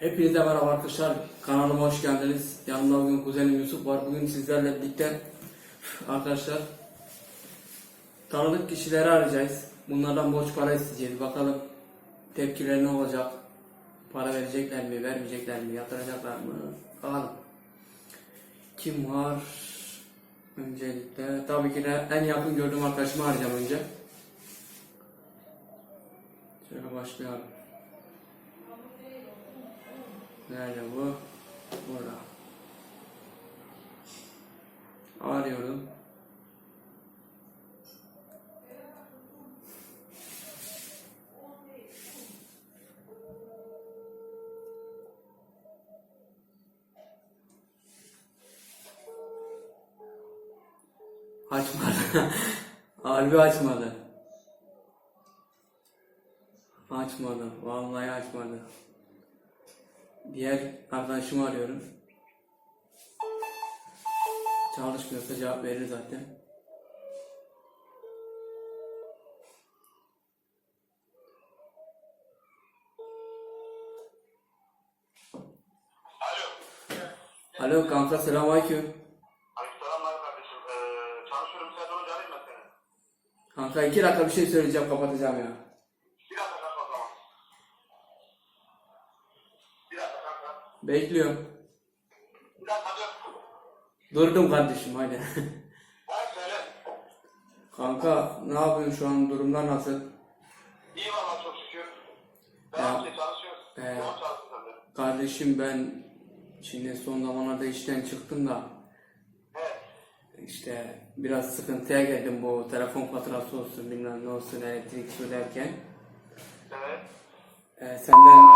Hepinize merhaba arkadaşlar. Kanalıma hoş geldiniz. Yanımda bugün kuzenim Yusuf var. Bugün sizlerle birlikte arkadaşlar tanıdık kişileri arayacağız. Bunlardan borç para isteyeceğiz. Bakalım tepkileri ne olacak? Para verecekler mi, vermeyecekler mi, yatıracaklar mı? Bakalım. Kim var? Öncelikle tabii ki de en yakın gördüğüm arkadaşımı arayacağım önce. Şöyle başlayalım. Nerede bu? Burada. Arıyorum. Açmadı. Harbi açmadı. Açmadı. Vallahi açmadı. Diğer arkadaşımı arıyorum. Çalışmıyorsa cevap verir zaten. Alo. Alo kanka selamünaleyküm. Aleykümselam kardeşim. Ee, çalışıyorum sen olunca arayayım ben seni. Kanka iki dakika bir şey söyleyeceğim kapatacağım ya. Bir dakika kanka o zaman. Bir dakika kanka. Bekliyorum. Durdum kardeşim hadi. Kanka ne yapıyorsun şu an durumlar nasıl? İyi valla çok şükür. Ben Ya. sen de. Kardeşim ben şimdi son zamanlarda işten çıktım da Evet. işte biraz sıkıntıya geldim bu telefon faturası olsun bilmem ne olsun elektrik su derken. Evet. Ee, senden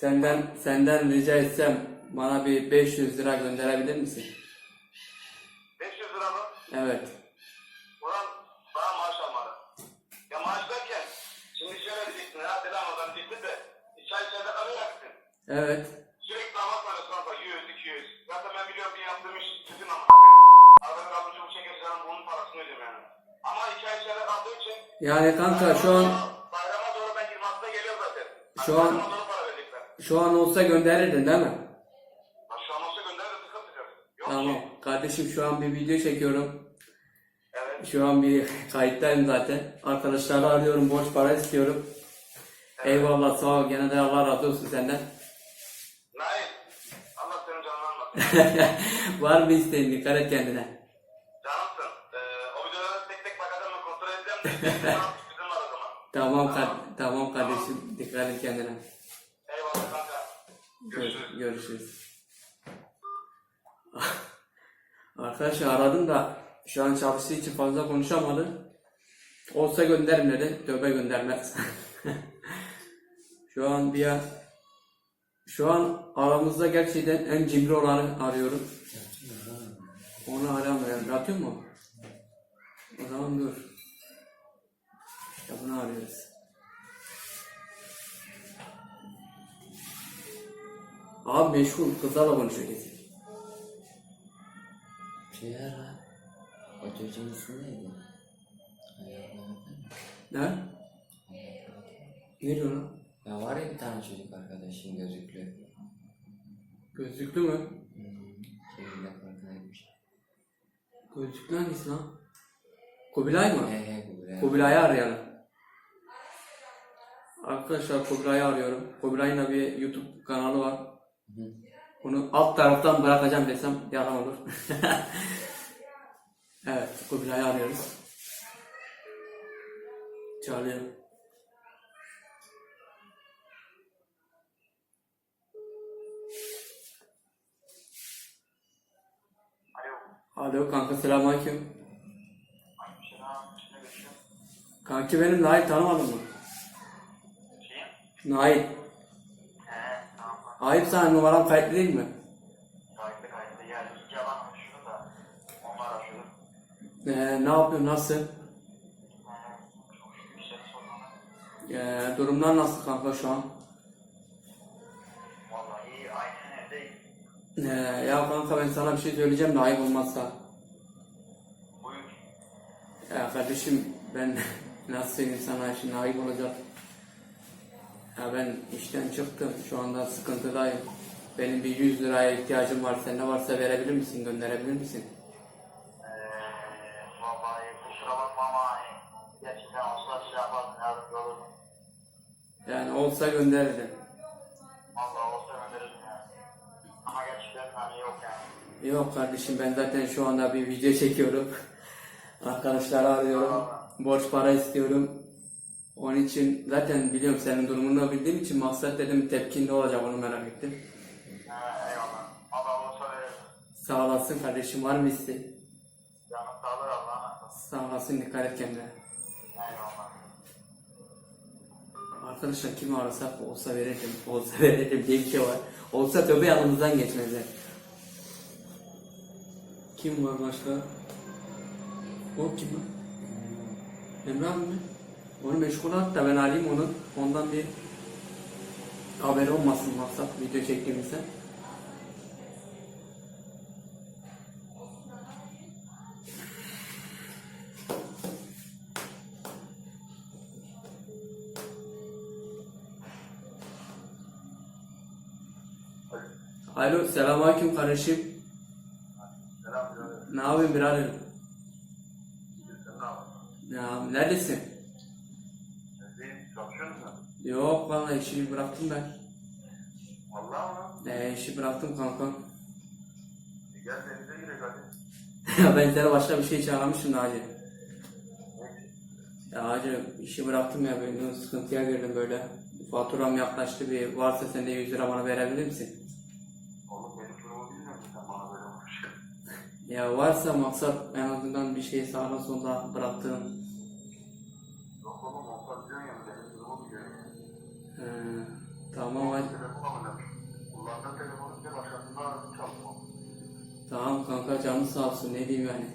senden senden rica etsem bana bir 500 lira gönderebilir misin? 500 lira mı? Evet. Ulan bana maaş almadı. Ya maaş derken şimdi şöyle diyeceksin. Herhalde Ramazan diyeceksin de çay içeride kalacaksın. Evet. Sürekli namaz var kanka 100 200. Zaten ben biliyorum bir yaptığım iş sizin ama. Arada kalmış bu şeker canım bunun parasını ödüyorum yani. Ama iki ay içeride kaldığı için Yani kanka şu an Şu an- şu an olsa gönderirdin değil mi? Ha, şu an olsa gönder de sıkıntı yok. Yok Tamam. ki. Kardeşim şu an bir video çekiyorum. Evet. Şu an bir kayıttayım zaten. Arkadaşları arıyorum, borç para istiyorum. Eyvallah sağ ol. Gene de Allah razı olsun senden. Nail. Allah senin canını almasın. Var mı isteğin? Dikkat et kendine. Canımsın. Ee, o videolara tek tek bakacağım kontrol edeceğim Tamam, kar- tamam kardeşim. Dikkat et kendine. Eyvallah kanka. Gör- Görüşürüz. görüşürüz. Arkadaşlar aradım da şu an çalıştığı için fazla konuşamadı. Olsa gönderirim dedi. Tövbe göndermez. şu an bir şu an aramızda gerçekten en cimri olanı arıyorum. Onu aramıyorum. Yatıyor mu? O zaman dur. Bunu arıyoruz. Abi meşgul kızlarla konuşuyor kesin. Şey ara. O çocuğun ismi neydi? Ne? Ne diyor lan? Ya var ya bir tane çocuk arkadaşın gözüklü. Gözlüklü mü? Hmm, şeyle farkındaymış. Gözlüklü hangisi lan? Kubilay mı? He he ya. Kubilay'ı arayalım. Arkadaşlar Kubilay'ı arıyorum. Kubilay'ın da bir YouTube kanalı var. Hı. Onu alt taraftan bırakacağım desem yalan olur. evet, Kubilay'ı arıyoruz. Çalıyor. Alo. Alo kanka selamünaleyküm. Kanki benim Nail tanımadın mı? Nail. He tamam. Ayıp sana numaram kayıtlı değil mi? Kayıtlı kayıtlı. Yani iki yalan konuşuyor da. Onlar araşıyor. Ee, ne yapıyorsun, nasıl? Ee, durumlar nasıl kanka şu an? Vallahi iyi. Aynen evdeyim. Ee, ya kanka ben sana bir şey söyleyeceğim de ayıp olmazsa. Buyur. Ya kardeşim ben nasıl söyleyeyim sana şimdi ayıp olacak. Ya ben işten çıktım. Şu anda sıkıntıdayım. Benim bir 100 liraya ihtiyacım var. Sen ne varsa verebilir misin? Gönderebilir misin? Eee vallahi kusura bakma ama gerçekten olsa şey yapardım yardımcı olurdum. Yani olsa gönderirim. Vallahi olsa gönderirdim yani. Ama gerçekten hani yok yani. Yok kardeşim ben zaten şu anda bir video çekiyorum. Arkadaşları arıyorum. Borç para istiyorum. Onun için zaten biliyorum senin durumunu bildiğim için maksat dedim tepkin ne olacak onu merak ettim. He eyvallah. Allah olsa. Sağ olasın kardeşim var mı isteğin? Canım sağlık Allah'a. Sağ olasın dikkat et kendine. Eyvallah. Arkadaşlar kimi arasak olsa verirdim, olsa verirdim diye bir şey var. Olsa tövbe yanımızdan geçmezler. Kim var başka? O kim? Emrah mı? Onu meşgul at da ben arayayım onu. Ondan bir haber olmasın maksat video çektiğimizde. Alo, selamünaleyküm kardeşim. Selam. Ne yapıyorsun birader? Ya neredesin? Yok vallahi işi bıraktım ben. Vallahi mı? Ee, işi bıraktım kanka. E gel denize girelim hadi. ya ben seni başka bir şey için aramıştım da hacı. Ne? Ya hacı işi bıraktım ya ben sıkıntıya girdim böyle. Faturam yaklaştı bir varsa sen de 100 lira bana verebilir misin? Oğlum benim durumu bilmiyor musun sen bana böyle konuşuyorsun? Ya varsa maksat en azından bir şey sağına sonunda bıraktığım. Yok oğlum olsa biliyorsun ya benim durumu biliyorsun ya. Ee, tamam hacı. Telefon alacağım. Kullandığım telefonu bir başkasında aradım çaldım. Tamam kanka canın sağ olsun ne diyeyim yani.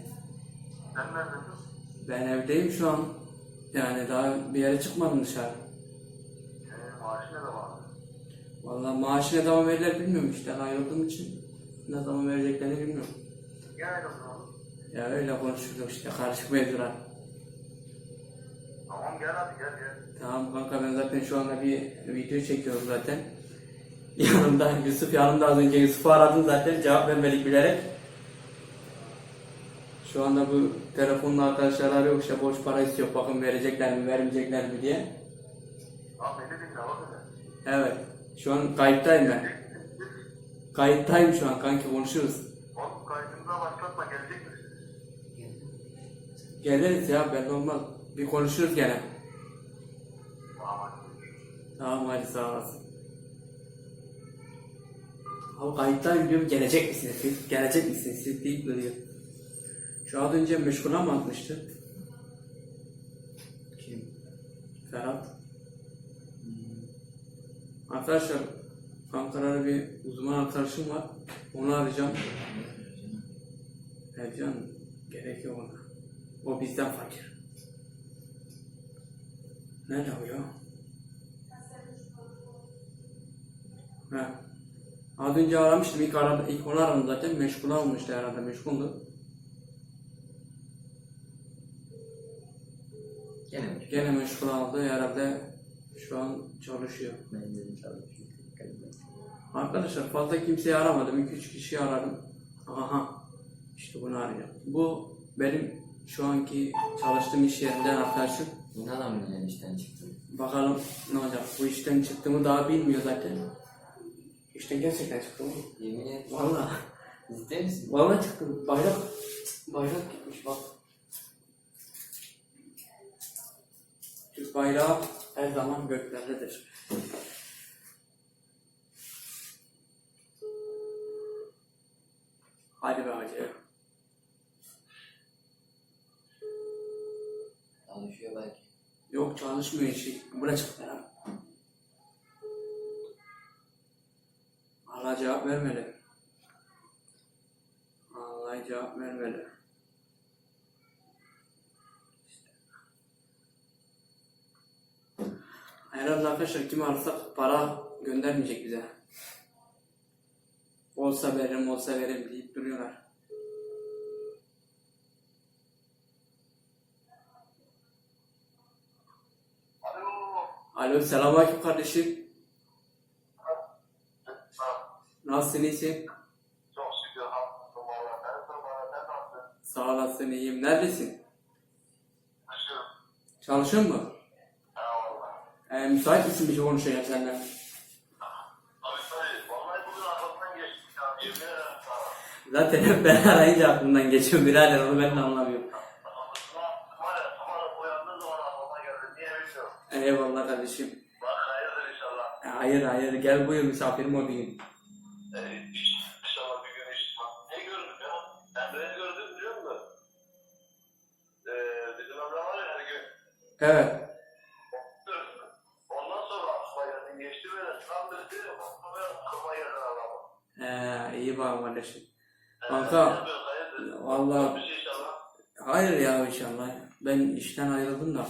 Sen neredesin? Ben evdeyim şu an. Yani daha bir yere çıkmadım dışarı. Ee, maaşı ne zaman? Vallahi maaşı ne zaman verirler bilmiyorum işte ayrıldığım için. Ne zaman vereceklerini bilmiyorum. Gel ayrıldın oğlum. Ya öyle konuşurduk işte karışık mevzular. Tamam gel hadi gel gel. Tamam kanka ben zaten şu anda bir video çekiyorum zaten. Yanımda Yusuf yanımda az önce Yusuf'u aradım zaten cevap vermedik bilerek. Şu anda bu telefonla arkadaşlar arıyor işte borç para istiyor bakın verecekler mi vermeyecekler mi diye. Abi dinle bak hele. Evet şu an kayıttayım ben. Kayıttayım şu an kanki konuşuruz. Oğlum kaydınıza başlatma gelecek misin? Geliriz ya ben olmaz. Bir konuşuruz gene. Tamam hadi. Sağ olasın. Abi kayıttayım diyorum gelecek misiniz? Gelecek misiniz siz deyip duruyor. Şu az önce meşgule mı atmıştı? Kim? Ferhat. Arkadaşlar Ankara'da bir uzman arkadaşım var. Onu arayacağım. Ercan gerek yok ona. O bizden fakir. Nerede o ya? Ha. Az önce aramıştım. İlk, aradı, ilk onu aradım zaten. Meşgul almıştı herhalde. Meşguldü. Gene mi? Gene meşgul aldı. Herhalde şu an çalışıyor. Ben de çalışıyorum. Arkadaşlar fazla kimseyi aramadım. 2-3 kişiyi aradım. Aha. İşte bunu arayacağım. Bu benim şu anki çalıştığım iş yerinden arkadaşım. İnanamıyorum işten çıktım. Bakalım ne olacak. Bu işten çıktığımı daha bilmiyor zaten. İşten gerçekten çıktım. Yemin et. Valla. İster misin? Valla çıktım. Bayrak. Bayrak gitmiş bak. Türk bayrağı her zaman göklerdedir. Hadi be hacı. Çalışıyor belki. Yok çalışmıyor işi. Buraya çıktı ya. Vermedi. Allah cevap vermedi. Herhalde arkadaşlar kim ararsak para göndermeyecek bize. Olsa veririm, olsa veririm deyip duruyorlar. Alo selamünaleyküm kardeşim. Nasılsın iyisin? Çok şükür hamdolsun sen nasılsın? Sağ olasın iyiyim. Neredesin? Şükür. Çalışıyor mu? Ee, müsait misin bir şey konuşacağım seninle? Zaten hep ben arayınca aklımdan geçiyor birader onu ben de anlamıyorum. Eyvallah kardeşim. Bak hayırdır inşallah. Hayır hayır gel buyur misafirim ol Evet. Ondan sonra geldi. Geçti geldi adamı. Ee, iyi bak kardeşim. Kanka, inşallah. hayır ya inşallah. Ben işten ayrıldım da.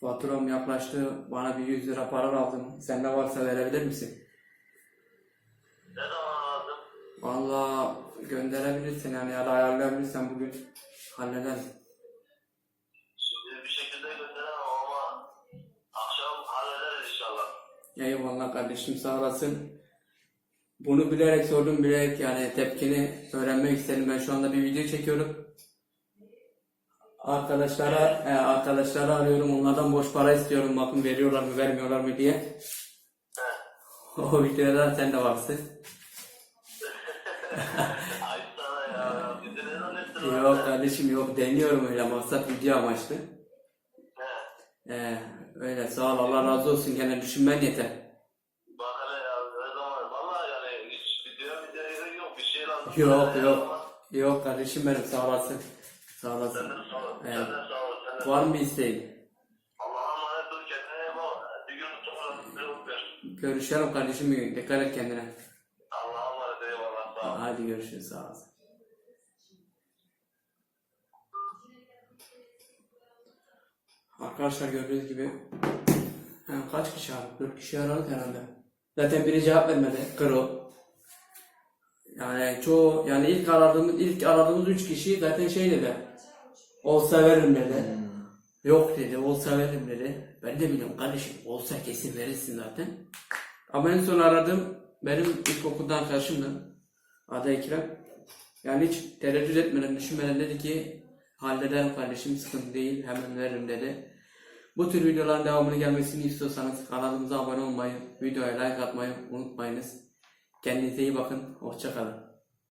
Faturam yaklaştı. Bana bir 100 lira para lazım. Sende varsa verebilir misin? ne zaman lazım? Vallahi gönderebilirsin yani ya da ayarlayabilirsen bugün hallederim. Şimdi bir şekilde gönderemem ama akşam hallederiz inşallah. Eyvallah kardeşim sağ olasın. Bunu bilerek sordum bilerek yani tepkini öğrenmek istedim. Ben şu anda bir video çekiyorum. Arkadaşlara e, arkadaşları arıyorum. Onlardan boş para istiyorum. Bakın veriyorlar mı vermiyorlar mı diye. He. O videoda sen de varsın. Yok kardeşim yok deniyorum öyle maksat video amaçlı. Ee, öyle sağ ol Allah razı olsun gene düşünmen yeter. Bak hele ya ne zaman. Valla yani hiç video video yok. Bir şey lazım. Yok yok. Yok kardeşim benim sağ olasın. Sağ olasın. Senden sağ ol. Evet. Senden sağ ol. Senden Var mı bir isteğin? Allah'a emanet ol kendine iyi bak. Bir gün sonra bir öper. Görüşelim kardeşim bir gün. Dikkat et kendine. Allah'a emanet eyvallah sağ ol. Hadi görüşürüz sağ olasın. Arkadaşlar gördüğünüz gibi ha, kaç kişi aradı? 4 kişi aradı herhalde. Zaten biri cevap vermedi. Kro. Yani çoğu yani ilk aradığımız ilk aradığımız 3 kişi zaten şey dedi. Olsa veririm dedi. Yok dedi, olsa veririm dedi. Ben de biliyorum kardeşim, olsa kesin verirsin zaten. Ama en son aradığım benim ilkokuldan arkadaşımdı. Adı Ekrem. Yani hiç tereddüt etmeden, düşünmeden dedi ki hallederim kardeşim, sıkıntı değil, hemen veririm dedi. Bu tür videoların devamını gelmesini istiyorsanız kanalımıza abone olmayı, videoya like atmayı unutmayınız. Kendinize iyi bakın, hoşçakalın.